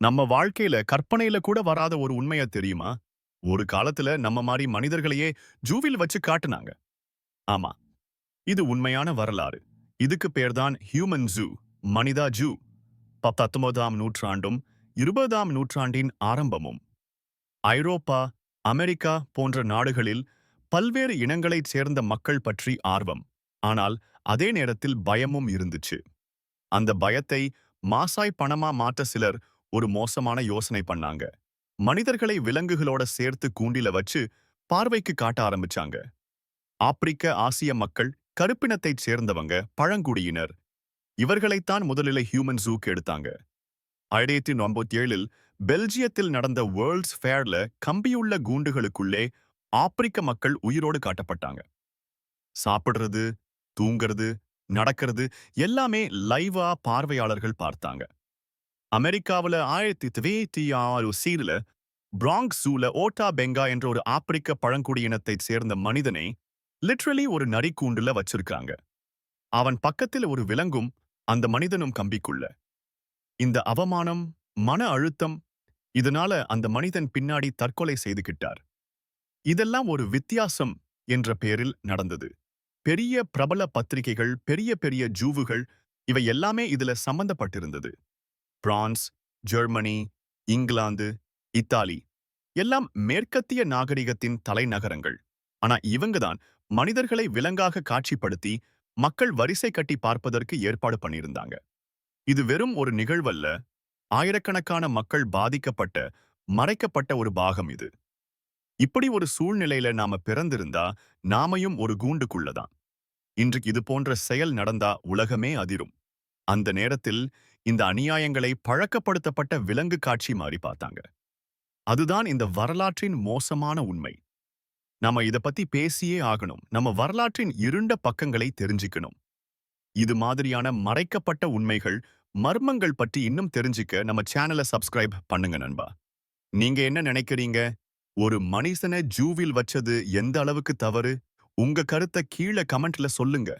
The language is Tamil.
நம்ம வாழ்க்கையில கற்பனையில கூட வராத ஒரு உண்மைய தெரியுமா? ஒரு காலத்துல நம்ம மாதிரி மனிதர்களையே ஜூவில் வச்சு காட்டுனாங்க. ஆமா. இது உண்மையான வரலாறு. இதுக்கு பேர்தான் ஹியூமன் ஜூ மனிதா ஜூ. பத்தொன்பதாம் நூற்றாண்டும் இருபதாம் நூற்றாண்டின் ஆரம்பமும். ஐரோப்பா அமெரிக்கா போன்ற நாடுகளில் பல்வேறு இனங்களைச் சேர்ந்த மக்கள் பற்றி ஆர்வம். ஆனால் அதே நேரத்தில் பயமும் இருந்துச்சு. அந்த பயத்தை மாசாய் பணமா மாற்ற சிலர் ஒரு மோசமான யோசனை பண்ணாங்க. மனிதர்களை விலங்குகளோட சேர்த்து கூண்டில வச்சு பார்வைக்கு காட்ட ஆரம்பிச்சாங்க. ஆப்பிரிக்க ஆசிய மக்கள் கருப்பினத்தைச் சேர்ந்தவங்க பழங்குடியினர். இவர்களைத்தான் முதலில் ஹியூமன் ஜூக்கு எடுத்தாங்க. ஆயிரத்தி ஐம்பத்தி ஏழில் பெல்ஜியத்தில் நடந்த வேர்ல்ட்ஸ் ஃபேர்ல கம்பியுள்ள கூண்டுகளுக்குள்ளே ஆப்பிரிக்க மக்கள் உயிரோடு காட்டப்பட்டாங்க. சாப்பிடுறது தூங்கிறது நடக்கிறது எல்லாமே லைவா பார்வையாளர்கள் பார்த்தாங்க. அமெரிக்காவுல ஆயிரத்தி தொள்ளாயிரத்தி ஆறு சீரில் பிராங்க் சூல ஓட்டா பெங்கா என்ற ஒரு ஆப்பிரிக்க பழங்குடியினத்தைச் சேர்ந்த மனிதனை லிட்ரலி ஒரு நரிக்கூண்டுல வச்சிருக்காங்க. அவன் பக்கத்தில் ஒரு விலங்கும் அந்த மனிதனும் கம்பிக்குள்ள. இந்த அவமானம் மன அழுத்தம் இதனால அந்த மனிதன் பின்னாடி தற்கொலை செய்துகிட்டார் இதெல்லாம் ஒரு வித்தியாசம் என்ற பெயரில் நடந்தது. பெரிய பிரபல பத்திரிகைகள் பெரிய பெரிய ஜூவுகள் இவை எல்லாமே இதுல சம்பந்தப்பட்டிருந்தது. பிரான்ஸ் ஜெர்மனி இங்கிலாந்து இத்தாலி எல்லாம் மேற்கத்திய நாகரிகத்தின் தலைநகரங்கள். ஆனா இவங்க தான் மனிதர்களை விலங்காக காட்சிப்படுத்தி மக்கள் வரிசை கட்டி பார்ப்பதற்கு ஏற்பாடு பண்ணியிருந்தாங்க. இது வெறும் ஒரு நிகழ்வல்ல ஆயிரக்கணக்கான மக்கள் பாதிக்கப்பட்ட மறைக்கப்பட்ட ஒரு பாகம் இது. இப்படி ஒரு சூழ்நிலையில நாம பிறந்திருந்தா நாமையும் ஒரு கூண்டுக்குள்ளதான். இன்றைக்கு இது போன்ற செயல் நடந்தா உலகமே அதிரும். அந்த நேரத்தில் இந்த அநியாயங்களை பழக்கப்படுத்தப்பட்ட விலங்கு காட்சி மாதிரி பார்த்தாங்க. அதுதான் இந்த வரலாற்றின் மோசமான உண்மை. நாம இத பத்தி பேசியே ஆகணும். நம்ம வரலாற்றின் இருண்ட பக்கங்களை தெரிஞ்சுக்கணும். இது மாதிரியான மறைக்கப்பட்ட உண்மைகள் மர்மங்கள் பற்றி இன்னும் தெரிஞ்சுக்க நம்ம சேனலை சப்ஸ்கிரைப் பண்ணுங்க நண்பா. நீங்க என்ன நினைக்கிறீங்க? ஒரு மனுஷனை ஜூவில் வச்சது எந்த அளவுக்கு தவறு? உங்க கருத்தை கீழே கமெண்ட்ல சொல்லுங்க.